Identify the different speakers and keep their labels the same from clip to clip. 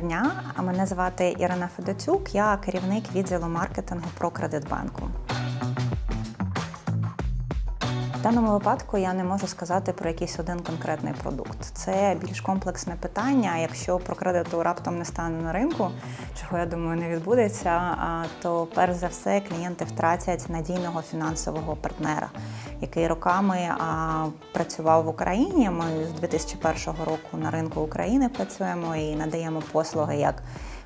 Speaker 1: дня. Мене звати Ірина Федоцюк, я керівник відділу маркетингу «Прокредитбанку». Даному випадку я не можу сказати про якийсь один конкретний продукт. Це більш комплексне питання. Якщо про кредиту раптом не стане на ринку, чого я думаю не відбудеться, то перш за все клієнти втратять надійного фінансового партнера, який роками працював в Україні. Ми з 2001 року на ринку України працюємо і надаємо послуги як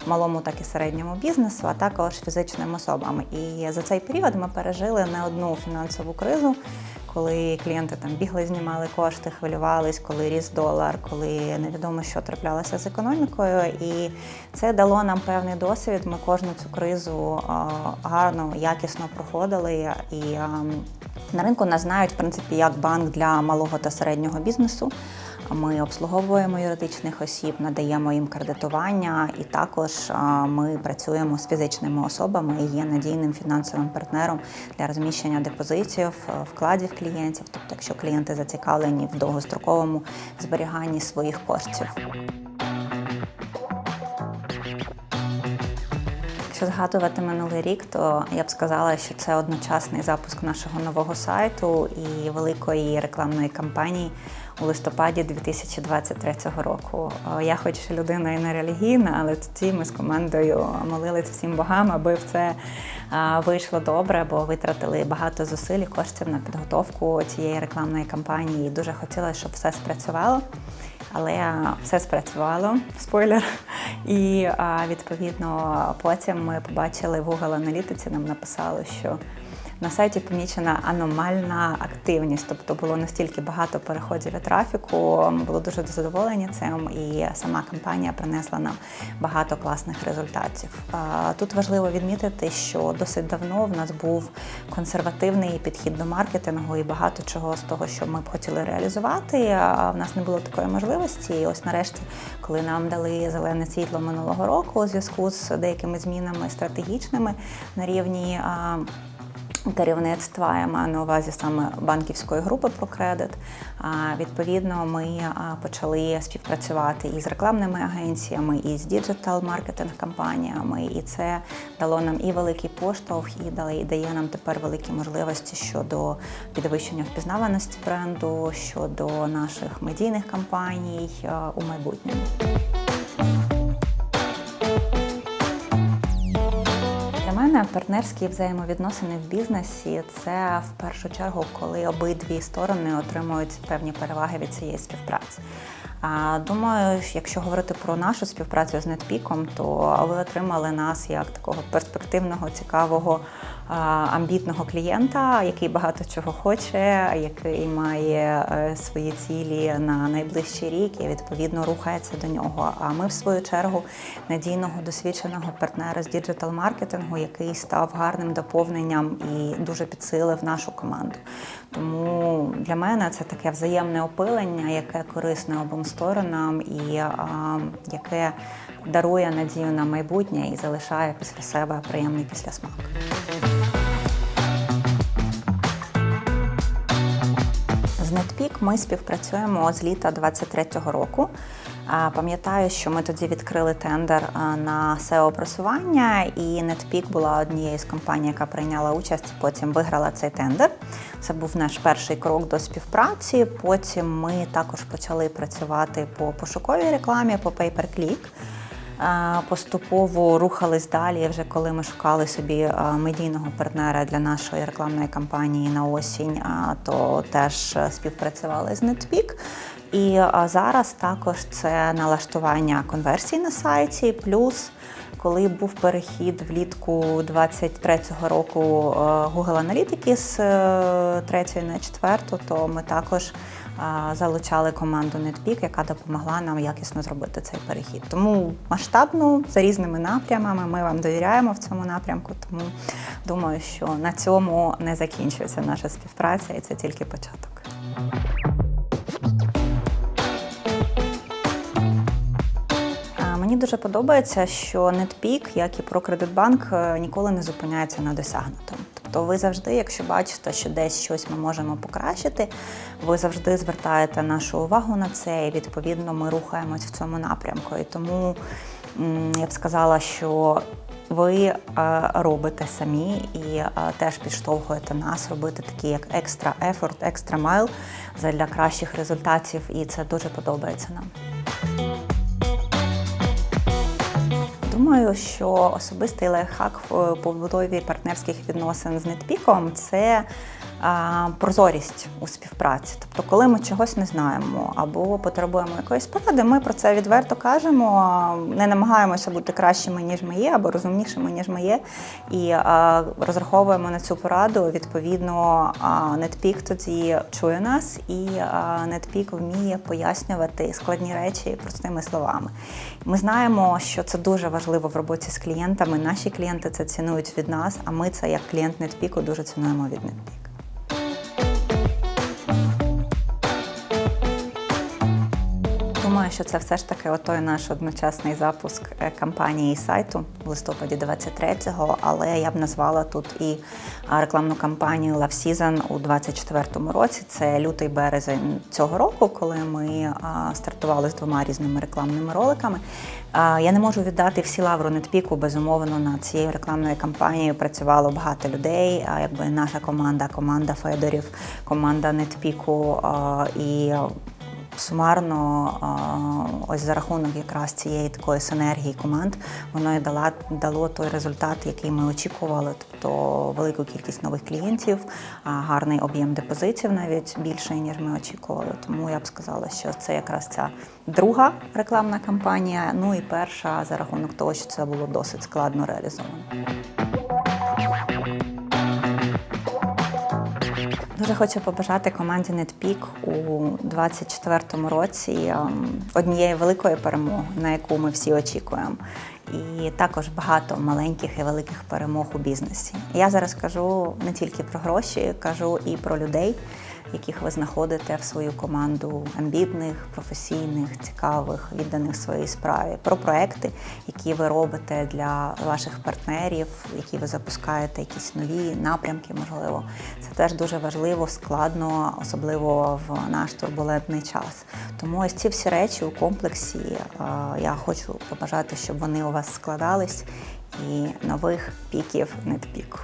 Speaker 1: малому, так і середньому бізнесу, а також фізичним особам. І за цей період ми пережили не одну фінансову кризу коли клієнти там бігли, знімали кошти, хвилювались, коли ріс долар, коли невідомо, що траплялося з економікою. І це дало нам певний досвід. Ми кожну цю кризу гарно, якісно проходили. І на ринку нас знають в принципі як банк для малого та середнього бізнесу. Ми обслуговуємо юридичних осіб, надаємо їм кредитування, і також ми працюємо з фізичними особами і є надійним фінансовим партнером для розміщення депозитів, вкладів клієнтів. Тобто, якщо клієнти зацікавлені в довгостроковому зберіганні своїх коштів. Якщо згадувати минулий рік, то я б сказала, що це одночасний запуск нашого нового сайту і великої рекламної кампанії у листопаді 2023 року. Я, хоч людина і не релігійна, але тоді ми з командою молились всім богам, аби все вийшло добре, бо витратили багато зусиль і коштів на підготовку цієї рекламної кампанії. Дуже хотіла, щоб все спрацювало. Але все спрацювало, спойлер. І відповідно потім ми побачили в Google аналітиці, нам написали, що на сайті помічена аномальна активність, тобто було настільки багато переходів і трафіку. Ми були дуже задоволені цим, і сама компанія принесла нам багато класних результатів. Тут важливо відмітити, що досить давно в нас був консервативний підхід до маркетингу, і багато чого з того, що ми б хотіли реалізувати, в нас не було такої можливості. І ось нарешті, коли нам дали зелене світло минулого року у зв'язку з деякими змінами стратегічними на рівні керівництва, я маю на увазі саме банківської групи про кредит. Відповідно, ми почали співпрацювати із рекламними агенціями, і з діджитал-маркетинг компаніями, і це дало нам і великий поштовх, і дає нам тепер великі можливості щодо підвищення впізнаваності бренду, щодо наших медійних кампаній у майбутньому. Мене партнерські взаємовідносини в бізнесі це в першу чергу, коли обидві сторони отримують певні переваги від цієї співпраці. Думаю, якщо говорити про нашу співпрацю з Нетпіком, то ви отримали нас як такого перспективного, цікавого, амбітного клієнта, який багато чого хоче, який має е, свої цілі на найближчий рік і відповідно рухається до нього. А ми, в свою чергу, надійного досвідченого партнера з діджитал-маркетингу, який став гарним доповненням і дуже підсилив нашу команду. Тому для мене це таке взаємне опилення, яке корисне обом сторонам і а, яке дарує надію на майбутнє і залишає після себе приємний післясмак. Ми співпрацюємо з літа 23-го року. Пам'ятаю, що ми тоді відкрили тендер на seo просування і NetPeak була однією з компаній, яка прийняла участь, потім виграла цей тендер. Це був наш перший крок до співпраці. Потім ми також почали працювати по пошуковій рекламі, по pay-per-click. Поступово рухались далі, вже коли ми шукали собі медійного партнера для нашої рекламної кампанії на осінь, то теж співпрацювали з NetPeak. І зараз також це налаштування конверсій на сайті, плюс коли був перехід влітку 23-го року Google Аналітики з 3 на 4, то ми також залучали команду NetPeak, яка допомогла нам якісно зробити цей перехід. Тому масштабно за різними напрямами ми вам довіряємо в цьому напрямку. Тому думаю, що на цьому не закінчується наша співпраця, і це тільки початок. Мені дуже подобається, що NetPeak, як і ProCreditBank, е, ніколи не зупиняється на досягнутому. Тобто, ви завжди, якщо бачите, що десь щось ми можемо покращити, ви завжди звертаєте нашу увагу на це, і відповідно ми рухаємось в цьому напрямку. І тому я б сказала, що ви е, робите самі і е, теж підштовхуєте нас робити такі як екстра ефорт, екстра майл для кращих результатів, і це дуже подобається нам. Думаю, що особистий лайфхак в побудові партнерських відносин з нетпіком це прозорість у співпраці. Тобто, коли ми чогось не знаємо або потребуємо якоїсь поради, ми про це відверто кажемо, не намагаємося бути кращими, ніж ми є, або розумнішими, ніж ми є, і розраховуємо на цю пораду. Відповідно, нетпік тоді чує нас, і нетпік вміє пояснювати складні речі простими словами. Ми знаємо, що це дуже важливо в роботі з клієнтами. Наші клієнти це цінують від нас, а ми це як клієнт Нетпіку дуже цінуємо від Нетпік. Думаю, що це все ж таки отой наш одночасний запуск е, кампанії сайту в листопаді 23-го, але я б назвала тут і рекламну кампанію Love Season у 24-му році. Це лютий березень цього року, коли ми стартували з двома різними рекламними роликами. Я не можу віддати всі лавру Нетпіку. Безумовно, над цією рекламною кампанією працювало багато людей. А якби наша команда, команда Федорів, команда Нетпіку і Сумарно, ось за рахунок якраз цієї такої синергії команд, воно і дала, дало той результат, який ми очікували, тобто велику кількість нових клієнтів, гарний об'єм депозитів навіть більший, ніж ми очікували. Тому я б сказала, що це якраз ця друга рекламна кампанія. Ну і перша за рахунок того, що це було досить складно реалізовано. Дуже хочу побажати команді NetPeak у 2024 році ем, однієї великої перемоги, на яку ми всі очікуємо. І також багато маленьких і великих перемог у бізнесі. Я зараз кажу не тільки про гроші, кажу і про людей, яких ви знаходите в свою команду амбітних, професійних, цікавих, відданих своїй справі, про проекти, які ви робите для ваших партнерів, які ви запускаєте, якісь нові напрямки, можливо. Це теж дуже важливо, складно, особливо в наш турбулентний час. Тому ось ці всі речі у комплексі е, я хочу побажати, щоб вони у вас складались і нових піків нетпіку.